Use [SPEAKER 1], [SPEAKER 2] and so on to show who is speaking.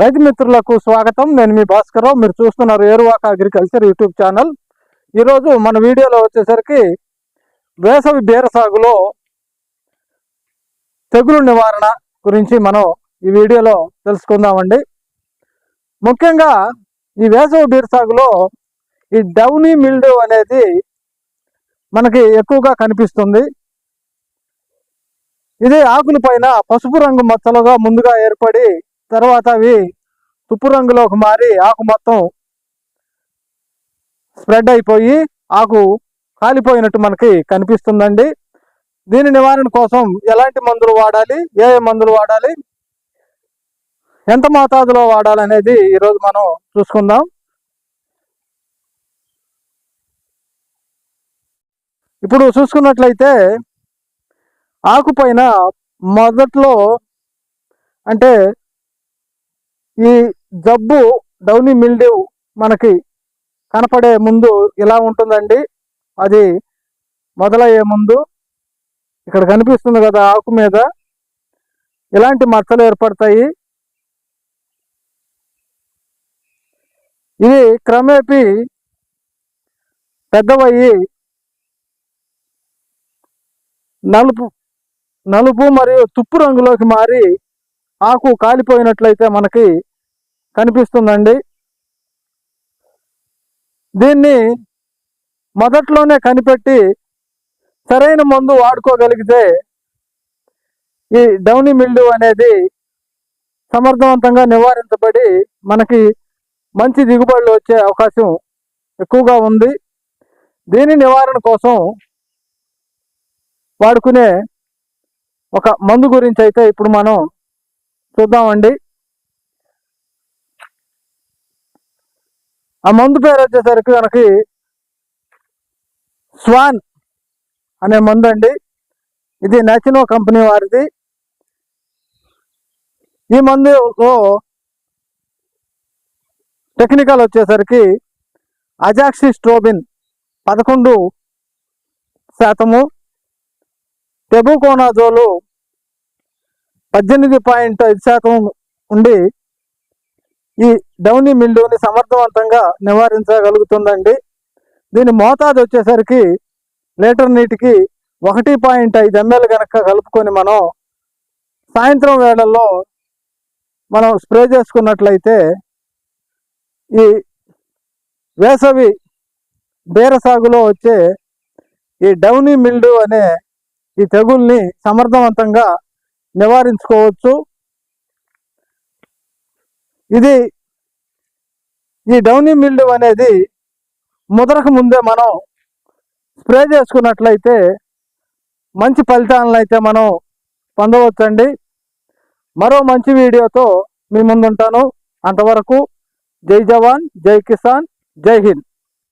[SPEAKER 1] రైతు మిత్రులకు స్వాగతం. నేను మీ భాస్కర్రావు. మీరు చూస్తున్నారు ఏరువాక అగ్రికల్చర్ యూట్యూబ్ ఛానల్. ఈరోజు మన వీడియోలో వచ్చేసరికి వేసవి బీర సాగులో తెగులు నివారణ గురించి మనం ఈ వీడియోలో తెలుసుకుందామండి. ముఖ్యంగా ఈ వేసవి బీర సాగులో ఈ డౌనీ మిల్డ్ అనేది మనకి ఎక్కువగా కనిపిస్తుంది. ఇది ఆకుల పైన పసుపు రంగు మచ్చలుగా ముందుగా ఏర్పడి తర్వాత అవి తుప్పు రంగులోకి మారి ఆకు మొత్తం స్ప్రెడ్ అయిపోయి ఆకు కాలిపోయినట్టు మనకి కనిపిస్తుందండి. దీని నివారణ కోసం ఎలాంటి మందులు వాడాలి? ఏ ఏ మందులు వాడాలి? ఎంత మోతాదులో వాడాలి అనేది ఈరోజు మనం చూసుకుందాం. ఇప్పుడు చూసుకున్నట్లయితే ఆకు పైన మొదట్లో అంటే ఈ జబ్బు డౌనీ మిల్డివ్ మనకి కనపడే ముందు ఇలా ఉంటుందండి. అది మొదలయ్యే ముందు ఇక్కడ కనిపిస్తుంది కదా ఆకు మీద. ఇలాంటి మచ్చలు ఏర్పడతాయి. ఇవి క్రమేపీ పెద్దవయ్యి నలుపు నలుపు మరియు తుప్పు రంగులోకి మారి ఆకు కాలిపోయినట్లయితే మనకి కనిపిస్తుందండి. దీన్ని మొదట్లోనే కనిపెట్టి సరైన మందు వాడుకోగలిగితే ఈ డౌనీ మిల్డు అనేది సమర్థవంతంగా నివారించబడి మనకి మంచి దిగుబడులు వచ్చే అవకాశం ఎక్కువగా ఉంది. దీని నివారణ కోసం వాడుకునే ఒక మందు గురించి అయితే ఇప్పుడు మనం చూద్దామండి. ఆ మందు పేరు వచ్చేసరికి మనకి స్వాన్ అనే మందు అండి. ఇది నచినో కంపెనీ వారిది. ఈ మందులో టెక్నికల్ వచ్చేసరికి అజాక్సి స్ట్రోబిన్ పదకొండు శాతము టెబుకోనాజోలు పద్దెనిమిది పాయింట్ ఐదు శాతం ఉండి ఈ డౌనీ మిల్డూని సమర్థవంతంగా నివారించగలుగుతుందండి. దీని మోతాదు వచ్చేసరికి లీటర్ నీటికి ఒకటి పాయింట్ ఐదు ఎంఎల్ కనుక కలుపుకొని మనం సాయంత్రం వేళల్లో మనం స్ప్రే చేసుకున్నట్లయితే ఈ వేసవి బీర సాగులో వచ్చే ఈ డౌనీ మిల్డు అనే ఈ తెగుల్ని సమర్థవంతంగా నివారించుకోవచ్చు. ఇది ఈ డౌనీ మిల్డ్ అనేది ముదరకు ముందే మనం స్ప్రే చేసుకున్నట్లయితే మంచి ఫలితాలను అయితే మనం పొందవచ్చండి. మరో మంచి వీడియోతో మీ ముందుంటాను. అంతవరకు జై జవాన్ జై కిసాన్ జై హింద్.